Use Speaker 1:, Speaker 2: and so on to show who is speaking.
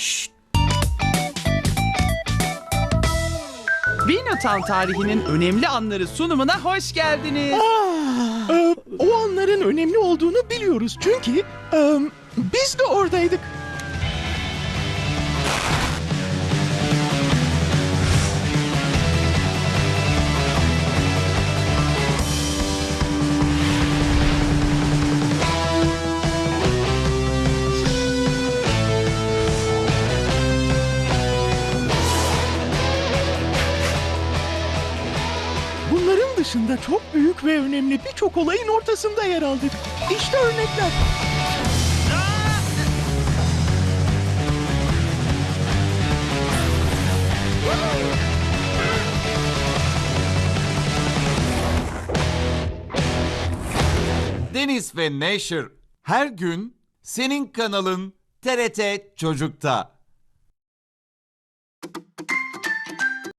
Speaker 1: Şşt. Vinotown tarihinin önemli anları sunumuna hoş geldiniz.
Speaker 2: Ee, o anların önemli olduğunu biliyoruz çünkü e, biz de oradaydık. Bunların dışında çok büyük ve önemli birçok olayın ortasında yer aldık. İşte örnekler.
Speaker 3: Deniz ve Neşir her gün senin kanalın TRT Çocuk'ta.